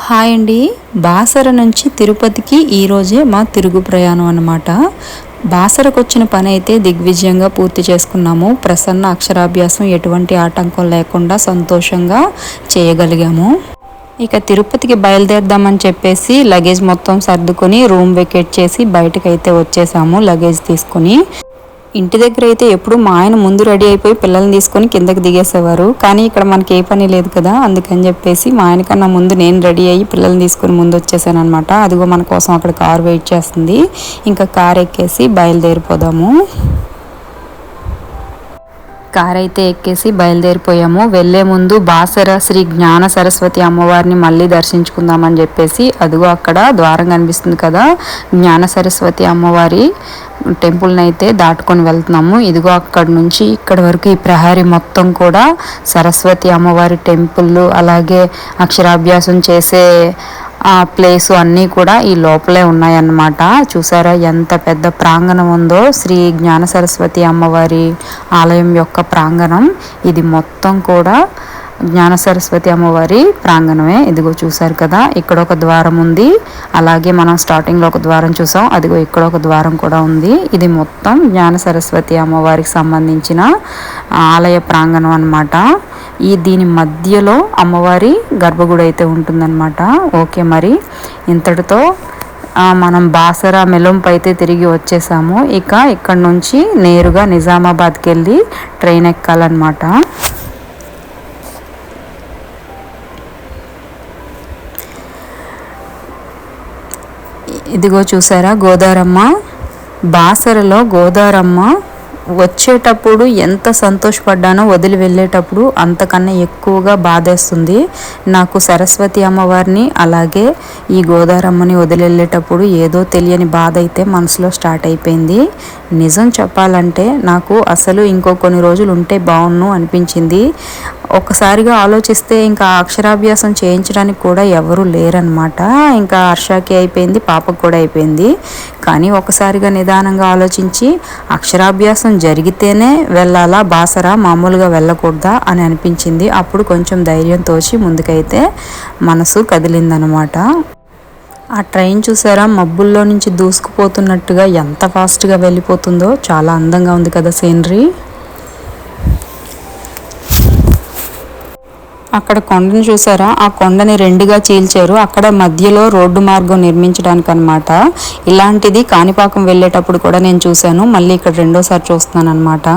Hi అండి. బాసర నుంచి తిరుపతికి ఈరోజే మా తిరుగు ప్రయాణం అన్నమాట. బాసరకు వచ్చిన పని అయితే దిగ్విజయంగా పూర్తి చేసుకున్నాము. ప్రసన్న అక్షరాభ్యాసం ఎటువంటి ఆటంకం లేకుండా సంతోషంగా చేయగలిగాము. ఇక తిరుపతికి బయలుదేరదామని చెప్పేసి లగేజ్ మొత్తం సర్దుకొని రూమ్ వెకేట్ చేసి బయటకైతే అయితే వచ్చేసాము లగేజ్ తీసుకుని. ఇంటి దగ్గర అయితే ఎప్పుడు మా ఆయన ముందు రెడీ అయిపోయి పిల్లల్ని తీసుకొని కిందకి దిగేసేవారు. కానీ ఇక్కడ మనకి ఏ పని లేదు కదా అందుకని చెప్పేసి మా ఆయన కన్నా ముందు నేను రెడీ అయ్యి పిల్లల్ని తీసుకొని ముందు వచ్చేసాను అనమాట అదిగో మన కోసం అక్కడ కార్ వెయిట్ చేస్తుంది. ఇంకా కార్ ఎక్కేసి బయలుదేరిపోదాము. కార్ అయితే ఎక్కేసి బయలుదేరిపోయాము. వెళ్ళే ముందు బాసర శ్రీ జ్ఞాన సరస్వతి అమ్మవారిని మళ్ళీ దర్శించుకుందామని చెప్పేసి అదిగో అక్కడ ద్వారం కనిపిస్తుంది కదా జ్ఞాన సరస్వతి అమ్మవారి టెంపుల్ని అయితే దాటుకొని వెళ్తున్నాము. ఇదిగో అక్కడ నుంచి ఇక్కడ వరకు ఈ ప్రహారీ మొత్తం కూడా సరస్వతి అమ్మవారి టెంపుల్ అలాగే అక్షరాభ్యాసం చేసే ఆ ప్లేస్ అన్నీ కూడా ఈ లోపలే ఉన్నాయన్నమాట. చూసారా ఎంత పెద్ద ప్రాంగణం ఉందో? శ్రీ జ్ఞాన సరస్వతి అమ్మవారి ఆలయం యొక్క ప్రాంగణం. ఇది మొత్తం కూడా జ్ఞాన సరస్వతి అమ్మవారి ప్రాంగణమే. ఇదిగో చూసారు కదా ఇక్కడ ఒక ద్వారం ఉంది. అలాగే మనం స్టార్టింగ్లో ఒక ద్వారం చూసాం. అదిగో ఇక్కడ ఒక ద్వారం కూడా ఉంది. ఇది మొత్తం జ్ఞాన సరస్వతి అమ్మవారికి సంబంధించిన ఆలయ ప్రాంగణం అనమాట ఈ దీని మధ్యలో అమ్మవారి గర్భగుడి అయితే ఉంటుందన్నమాట. ఓకే మరి. ఇంతటితో మనం బాసర మెలంపు అయితే తిరిగి వచ్చేసాము. ఇక ఇక్కడ నుంచి నేరుగా నిజామాబాద్కి వెళ్ళి ట్రైన్ ఎక్కాలన్నమాట. ఇదిగో చూసారా గోదారమ్మ? బాసరలో గోదారమ్మ వచ్చేటప్పుడు ఎంత సంతోషపడ్డానో వదిలి వెళ్ళేటప్పుడు అంతకన్నా ఎక్కువగా బాధేస్తుంది. నాకు సరస్వతి అమ్మవారిని అలాగే ఈ గోదారమ్మని వదిలి వెళ్ళేటప్పుడు ఏదో తెలియని బాధ అయితే మనసులో స్టార్ట్ అయిపోయింది. నిజం చెప్పాలంటే నాకు అసలు ఇంకో కొన్ని రోజులు ఉంటే బాగున్ను అనిపించింది. ఒకసారిగా ఆలోచిస్తే ఇంకా అక్షరాభ్యాసం చేయించడానికి కూడా ఎవరు లేరనమాట ఇంకా హర్షాకి అయిపోయింది పాపకు కూడా అయిపోయింది. కానీ ఒకసారిగా నిదానంగా ఆలోచించి అక్షరాభ్యాసం జరిగితేనే వెళ్ళాలా బాసరా మామూలుగా వెళ్ళకూడదా అని అనిపించింది. అప్పుడు కొంచెం ధైర్యం తోచి ముందుకైతే మనసు కదిలిందనమాట ఆ ట్రైన్ చూసారా? మబ్బుల్లో నుంచి దూసుకుపోతున్నట్టుగా ఎంత ఫాస్ట్గా వెళ్ళిపోతుందో. చాలా అందంగా ఉంది కదా సీనరీ. అక్కడ కొండను చూసారా? ఆ కొండని రెండుగా చీల్చారు. అక్కడ మధ్యలో రోడ్డు మార్గం నిర్మించడానికి అనమాట ఇలాంటిది కాణిపాకం వెళ్ళేటప్పుడు కూడా నేను చూశాను. మళ్ళీ ఇక్కడ రెండోసారి చూస్తున్నాను అనమాట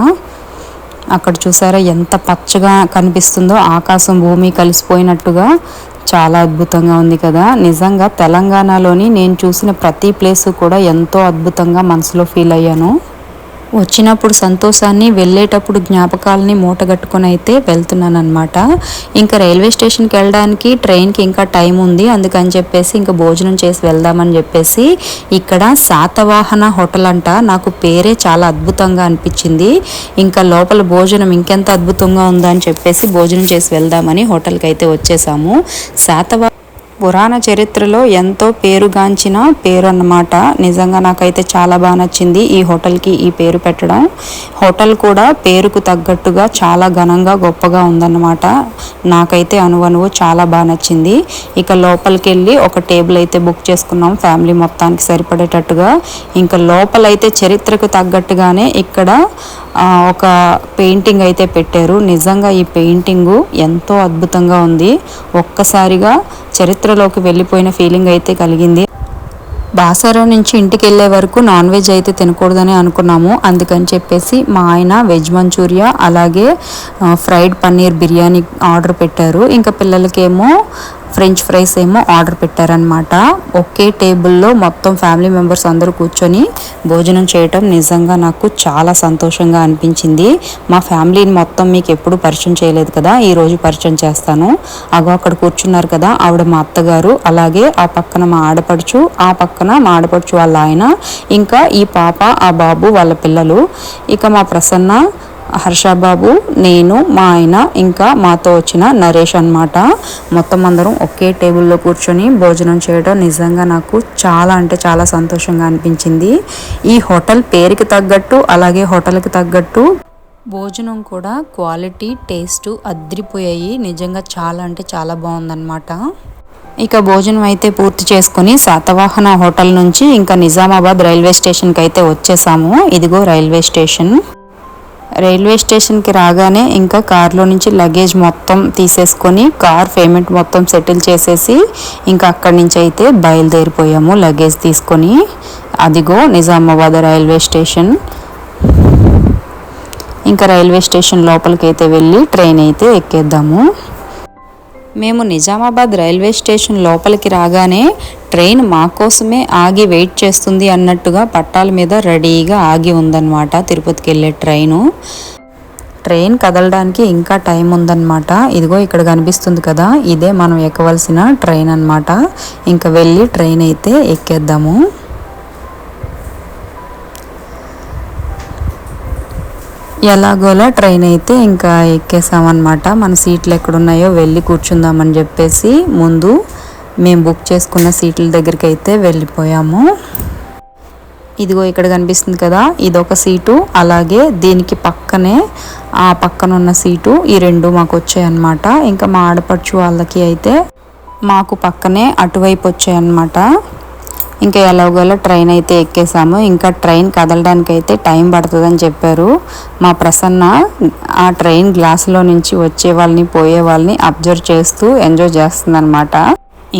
అక్కడ చూసారా ఎంత పచ్చగా కనిపిస్తుందో. ఆకాశం భూమి కలిసిపోయినట్టుగా చాలా అద్భుతంగా ఉంది కదా. నిజంగా తెలంగాణలోని నేను చూసిన ప్రతి ప్లేస్ కూడా ఎంతో అద్భుతంగా మనసులో ఫీల్ అయ్యాను. వచ్చినప్పుడు సంతోషాన్ని వెళ్ళేటప్పుడు జ్ఞాపకాలని మూటగట్టుకొని అయితే వెళ్తున్నాను అనమాట ఇంకా రైల్వే స్టేషన్కి వెళ్ళడానికి ట్రైన్కి ఇంకా టైం ఉంది. అందుకని చెప్పేసి ఇంకా భోజనం చేసి వెళ్దామని చెప్పేసి ఇక్కడ శాతవాహన హోటల్ అంట. నాకు పేరే చాలా అద్భుతంగా అనిపించింది. ఇంకా లోపల భోజనం ఇంకెంత అద్భుతంగా ఉందా అని చెప్పేసి భోజనం చేసి వెళ్దామని హోటల్కి అయితే వచ్చేసాము. శాతవా పురాణ చరిత్రలో ఎంతో పేరుగాంచిన పేరు అన్నమాట నిజంగా నాకైతే చాలా బాగా నచ్చింది ఈ హోటల్కి ఈ పేరు పెట్టడం. హోటల్ కూడా పేరుకు తగ్గట్టుగా చాలా ఘనంగా గొప్పగా ఉందన్నమాట. నాకైతే అనువనువు చాలా బాగా నచ్చింది. ఇక లోపలికి వెళ్ళి ఒక టేబుల్ అయితే బుక్ చేసుకున్నాం. ఫ్యామిలీ మొత్తానికి సరిపడేటట్టుగా. ఇంకా లోపలైతే చరిత్రకు తగ్గట్టుగానే ఇక్కడ ఒక పెయింటింగ్ అయితే పెట్టారు. నిజంగా ఈ పెయింటింగు ఎంతో అద్భుతంగా ఉంది. ఒక్కసారిగా చరిత్రలోకి వెళ్ళిపోయిన ఫీలింగ్ అయితే కలిగింది. బాసారా నుంచి ఇంటికి వెళ్ళే వరకు నాన్ వెజ్ అయితే తినకూడదని అనుకున్నాము. అందుకని చెప్పేసి మా ఆయన వెజ్ మంచూరియా అలాగే ఫ్రైడ్ పన్నీర్ బిర్యానీ ఆర్డర్ పెట్టారు. ఇంకా పిల్లలకేమో ఫ్రెంచ్ ఫ్రైస్ ఏమో ఆర్డర్ పెట్టారనమాట ఒకే టేబుల్లో మొత్తం ఫ్యామిలీ మెంబర్స్ అందరూ కూర్చొని భోజనం చేయటం నిజంగా నాకు చాలా సంతోషంగా అనిపించింది. మా ఫ్యామిలీని మొత్తం మీకు ఎప్పుడు పరిచయం చేయలేదు కదా ఈరోజు పరిచయం చేస్తాను. అగో అక్కడ కూర్చున్నారు కదా ఆవిడ మా అత్తగారు అలాగే ఆ పక్కన మా ఆడపడుచు ఆ పక్కన మా ఆడపడుచు వాళ్ళ ఆయన ఇంకా ఈ పాప ఆ బాబు వాళ్ళ పిల్లలు. ఇక మా ప్రసన్న హర్షబాబు నేను మా ఆయన ఇంకా మాతో వచ్చిన నరేష్ అనమాట మొత్తం అందరం ఒకే టేబుల్లో కూర్చొని భోజనం చేయడం నిజంగా నాకు చాలా అంటే చాలా సంతోషంగా అనిపించింది. ఈ హోటల్ పేరుకి తగ్గట్టు అలాగే హోటల్కి తగ్గట్టు భోజనం కూడా క్వాలిటీ టేస్ట్ అద్రిపోయాయి. నిజంగా చాలా అంటే చాలా బాగుందన్నమాట. ఇక భోజనం అయితే పూర్తి చేసుకుని శాతవాహన హోటల్ నుంచి ఇంకా నిజామాబాద్ రైల్వే స్టేషన్కి అయితే వచ్చేసాము. ఇదిగో రైల్వే స్టేషన్. రైల్వే స్టేషన్కి రాగానే ఇంకా కార్లో నుంచి లగేజ్ మొత్తం తీసేసుకొని కార్ పేమెంట్ మొత్తం సెటిల్ చేసేసి ఇంకా అక్కడి నుంచి అయితే బయలుదేరిపోయాము లగేజ్ తీసుకొని. అదిగో నిజామాబాద్ రైల్వే స్టేషన్. ఇంకా రైల్వే స్టేషన్ లోపలికి అయితే వెళ్ళి ట్రైన్ అయితే ఎక్కేద్దాము. మేము నిజామాబాద్ రైల్వే స్టేషన్ లోపలికి రాగానే ట్రైన్ మా కోసమే ఆగి వెయిట్ చేస్తుంది అన్నట్టుగా పట్టాల మీద రెడీగా ఆగి ఉందన్నమాట తిరుపతికి వెళ్ళే ట్రైను. ట్రైన్ కదలడానికి ఇంకా టైం ఉందన్నమాట. ఇదిగో ఇక్కడ కనిపిస్తుంది కదా ఇదే మనం ఎక్కవలసిన ట్రైన్ అన్నమాట. ఇంకా వెళ్ళి ట్రైన్ అయితే ఎక్కేద్దాము. ఎలాగోలా ట్రైన్ అయితే ఇంకా ఎక్కేసామన్నమాట. మన సీట్లు ఎక్కడున్నాయో వెళ్ళి కూర్చుందామని చెప్పేసి ముందు మేము బుక్ చేసుకున్న సీట్ల దగ్గరికి అయితే వెళ్ళిపోయాము. ఇదిగో ఇక్కడ కనిపిస్తుంది కదా ఇదొక సీటు. అలాగే దీనికి పక్కనే ఆ పక్కన ఉన్న సీటు ఈ రెండు మాకు వచ్చాయన్నమాట ఇంకా మా ఆడపడుచు వాళ్ళకి అయితే మాకు పక్కనే అటువైపు వచ్చాయన్నమాట. ఇంకా ఎలాగోలా ట్రైన్ అయితే ఎక్కేసాము. ఇంకా ట్రైన్ కదలడానికి అయితే టైం పడుతుందని చెప్పారు. మా ప్రసన్న ఆ ట్రైన్ గ్లాసులో నుంచి వచ్చే వాళ్ళని పోయే వాళ్ళని అబ్జర్వ్ చేస్తూ ఎంజాయ్ చేస్తుందన్నమాట.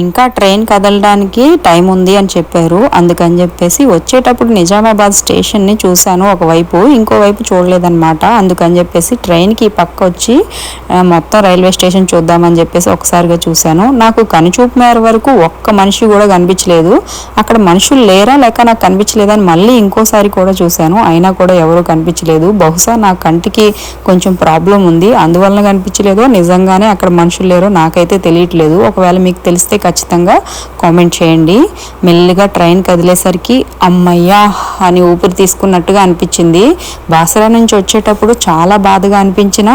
ఇంకా ట్రైన్ కదలడానికి టైం ఉంది అని చెప్పారు. అందుకని చెప్పేసి వచ్చేటప్పుడు నిజామాబాద్ స్టేషన్ని చూశాను ఒకవైపు ఇంకోవైపు చూడలేదన్నమాట. అందుకని చెప్పేసి ట్రైన్కి పక్క వచ్చి మొత్తం రైల్వే స్టేషన్ చూద్దామని చెప్పేసి ఒకసారిగా చూశాను. నాకు కనుచూపు మేర వరకు ఒక్క మనిషి కూడా కనిపించలేదు. అక్కడ మనుషులు లేరా లేక నాకు కనిపించలేదని మళ్ళీ ఇంకోసారి కూడా చూశాను. అయినా కూడా ఎవరు కనిపించలేదు. బహుశా నా కంటికి కొంచెం ప్రాబ్లం ఉంది. అందువలన కనిపించలేదో నిజంగానే అక్కడ మనుషులు లేరో నాకైతే తెలియట్లేదు. ఒకవేళ మీకు తెలిస్తే ఖచ్చితంగా కామెంట్ చేయండి. మెల్లిగా ట్రైన్ కదిలేసరికి అమ్మయ్యా అని ఊపిరి తీసుకున్నట్టుగా అనిపించింది. బాసరా నుంచి వచ్చేటప్పుడు చాలా బాధగా అనిపించిన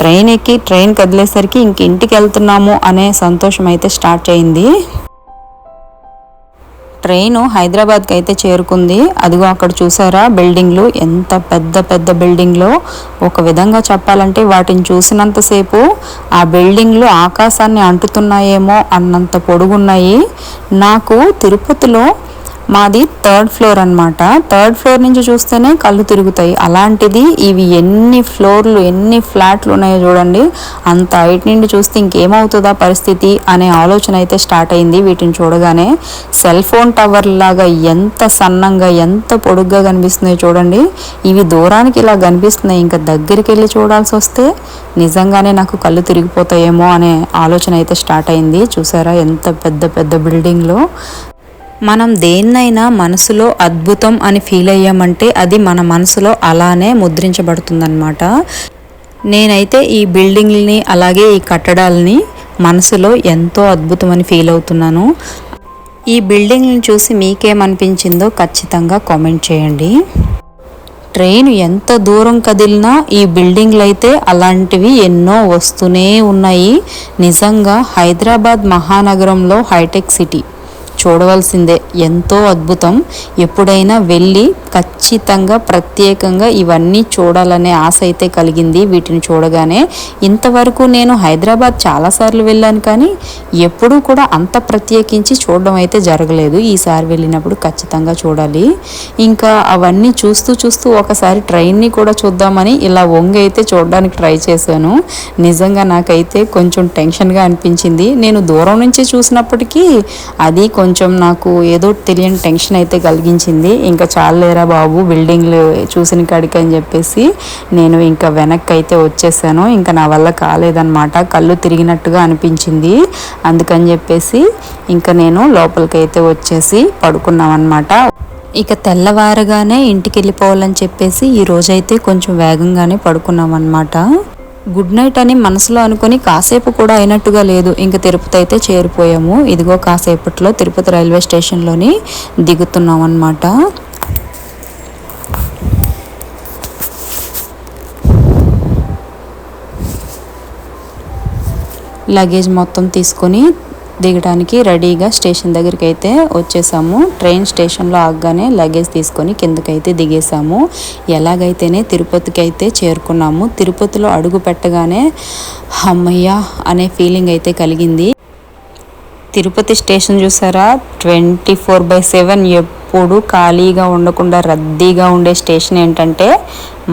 ట్రైన్ ఎక్కి ట్రైన్ కదిలేసరికి ఇంక ఇంటికి వెళ్తున్నాము అనే సంతోషం అయితే స్టార్ట్ అయింది ట్రైన్ హైదరాబాద్కి అయితే చేరుకుంది. అదిగో అక్కడ చూసారా బిల్డింగ్లు. ఎంత పెద్ద పెద్ద బిల్డింగ్లో. ఒక విధంగా చెప్పాలంటే వాటిని చూసినంతసేపు ఆ బిల్డింగ్లు ఆకాశాన్ని అంటుతున్నాయేమో అన్నంత పొడుగున్నాయి. నాకు తిరుపతిలో మాది థర్డ్ ఫ్లోర్ అన్నమాట. థర్డ్ ఫ్లోర్ నుంచి చూస్తేనే కళ్ళు తిరుగుతాయి. అలాంటిది ఇవి ఎన్ని ఫ్లోర్లు ఎన్ని ఫ్లాట్లు ఉన్నాయో చూడండి. అంత హైట్ నుండి చూస్తే ఇంకేమవుతుందా పరిస్థితి అనే ఆలోచన అయితే స్టార్ట్ అయింది వీటిని చూడగానే. సెల్ ఫోన్ టవర్ లాగా ఎంత సన్నంగా ఎంత పొడుగ్గా కనిపిస్తున్నాయో చూడండి. ఇవి దూరానికి ఇలా కనిపిస్తున్నాయి. ఇంకా దగ్గరికి వెళ్ళి చూడాల్సి వస్తే నిజంగానే నాకు కళ్ళు తిరిగిపోతాయేమో అనే ఆలోచన అయితే స్టార్ట్ అయింది. చూసారా ఎంత పెద్ద పెద్ద బిల్డింగ్లో మనం దేన్నైనా మనసులో అద్భుతం అని ఫీల్ అయ్యామంటే అది మన మనసులో అలానే ముద్రించబడుతుందన్నమాట. నేనైతే ఈ బిల్డింగ్ని అలాగే ఈ కట్టడాలని మనసులో ఎంతో అద్భుతం అని ఫీల్ అవుతున్నాను. ఈ బిల్డింగ్ని చూసి మీకేమనిపించిందో ఖచ్చితంగా కామెంట్ చేయండి. ట్రైన్ ఎంత దూరం కదిలినా ఈ బిల్డింగ్లు అయితే అలాంటివి ఎన్నో వస్తూనే ఉన్నాయి. నిజంగా హైదరాబాద్ మహానగరంలో హైటెక్ సిటీ. చూడవలసిందే. ఎంతో అద్భుతం. ఎప్పుడైనా వెళ్ళి ఖచ్చితంగా ప్రత్యేకంగా ఇవన్నీ చూడాలనే ఆశ అయితే కలిగింది వీటిని చూడగానే. ఇంతవరకు నేను హైదరాబాద్ చాలాసార్లు వెళ్ళాను కానీ ఎప్పుడూ కూడా అంత ప్రత్యేకించి చూడడం అయితే జరగలేదు. ఈసారి వెళ్ళినప్పుడు ఖచ్చితంగా చూడాలి. ఇంకా అవన్నీ చూస్తూ చూస్తూ ఒకసారి ట్రైన్ని కూడా చూద్దామని ఇలా వంగి అయితే చూడడానికి ట్రై చేశాను. నిజంగా నాకైతే కొంచెం టెన్షన్గా అనిపించింది. నేను దూరం నుంచి చూసినప్పటికీ అది కొంచెం కొంచెం నాకు ఏదో తెలియని టెన్షన్ అయితే కలిగించింది. ఇంకా చాలేరా బాబు బిల్డింగ్లు చూసిన కాడికి అని చెప్పేసి నేను ఇంకా వెనక్కి అయితే వచ్చేసాను. ఇంకా నా వల్ల కాలేదన్నమాట. కళ్ళు తిరిగినట్టుగా అనిపించింది. అందుకని చెప్పేసి ఇంకా నేను లోపలికైతే వచ్చేసి పడుకున్నామన్నమాట. ఇక తెల్లవారగానే ఇంటికి వెళ్ళిపోవాలని చెప్పేసి ఈ రోజైతే కొంచెం వేగంగానే పడుకున్నాం అనమాట గుడ్ నైట్ అని మనసులో అనుకొని కాసేపు కూడా అయినట్టుగా లేదు. ఇంకా తిరుపతి అయితే చేరిపోయాము. ఇదిగో కాసేపట్లో తిరుపతి రైల్వే స్టేషన్లోని దిగుతున్నాం అనమాట లగేజ్ మొత్తం తీసుకొని దిగడానికి రెడీగా స్టేషన్ దగ్గరికి అయితే వచ్చేసాము. ట్రైన్ స్టేషన్లో ఆగగానే లగేజ్ తీసుకొని కిందకైతే దిగేసాము. ఎలాగైతేనే తిరుపతికి అయితే చేరుకున్నాము. తిరుపతిలో అడుగు పెట్టగానే అమ్మయ్య అనే ఫీలింగ్ అయితే కలిగింది. తిరుపతి స్టేషన్ చూసారా? ట్వంటీ ఫోర్ బై సెవెన్ ఎప్పుడు ఖాళీగా ఉండకుండా రద్దీగా ఉండే స్టేషన్ ఏంటంటే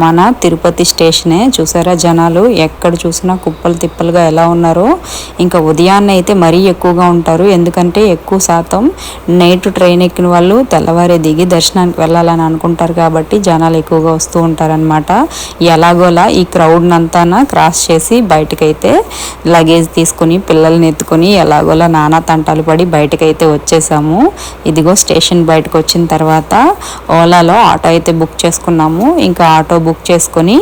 మన తిరుపతి స్టేషనే చూసారా జనాలు? ఎక్కడ చూసినా కుప్పలు తిప్పలుగా ఎలా ఉన్నారో? ఇంకా ఉదయాన్నే అయితే మరీ ఎక్కువగా ఉంటారు. ఎందుకంటే ఎక్కువ శాతం నైట్ ట్రైన్ ఎక్కిన వాళ్ళు తెల్లవారే దిగి దర్శనానికి వెళ్ళాలని అనుకుంటారు కాబట్టి జనాలు ఎక్కువగా వస్తూ ఉంటారనమాట ఎలాగోలా ఈ క్రౌడ్నంతా క్రాస్ చేసి బయటకైతే లగేజ్ తీసుకుని పిల్లల్ని ఎత్తుకొని ఎలాగోలా నానా తంటాలు పడి బయటకైతే వచ్చేసాము. ఇదిగో స్టేషన్ బయటకు వచ్చిన తర్వాత ఓలాలో ఆటో అయితే బుక్ చేసుకున్నాము. ఇంకా ఆటో బుక్ చేసుకొని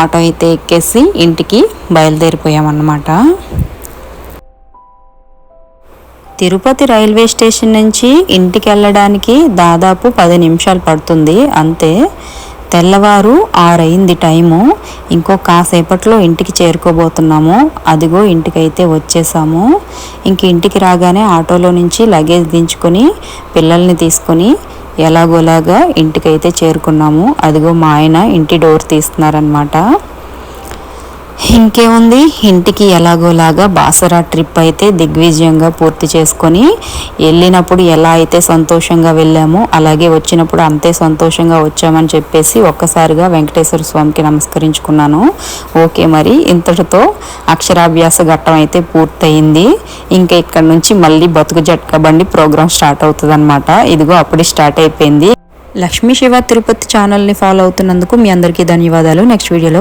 ఆటో అయితే ఎక్కేసి ఇంటికి బయలుదేరిపోయామన్నమాట. తిరుపతి రైల్వే స్టేషన్ నుంచి ఇంటికి వెళ్ళడానికి దాదాపు పది నిమిషాలు పడుతుంది. అంతే తెల్లవారు ఆరైంది టైము. ఇంకో కాసేపట్లో ఇంటికి చేరుకోబోతున్నాము. అదిగో ఇంటికైతే వచ్చేసాము. ఇంక ఇంటికి రాగానే ఆటోలో నుంచి లగేజ్ దించుకొని పిల్లల్ని తీసుకొని ఎలాగోలాగా ఇంటికైతే చేరుకున్నాము. అదిగో మా ఆయన ఇంటి డోర్ తీస్తున్నారనమాట ఇంకేముంది? ఇంటికి ఎలాగోలాగా బాసరా ట్రిప్ అయితే దిగ్విజయంగా పూర్తి చేసుకొని వెళ్ళినప్పుడు ఎలా అయితే సంతోషంగా వెళ్ళామో అలాగే వచ్చినప్పుడు అంతే సంతోషంగా వచ్చామని చెప్పేసి ఒక్కసారిగా వెంకటేశ్వర స్వామికి నమస్కరించుకున్నాను. ఓకే మరి ఇంతటితో అక్షరాభ్యాస ఘట్టం అయితే పూర్తయింది. ఇంకా ఇక్కడ నుంచి మళ్ళీ బతుకు జట్కా బండి ప్రోగ్రామ్ స్టార్ట్ అవుతుంది అనమాట ఇదిగో అప్పుడే స్టార్ట్ అయిపోయింది. లక్ష్మీ శివ తిరుపతి ఛానల్ని ఫాలో అవుతున్నందుకు మీ అందరికీ ధన్యవాదాలు. నెక్స్ట్ వీడియోలో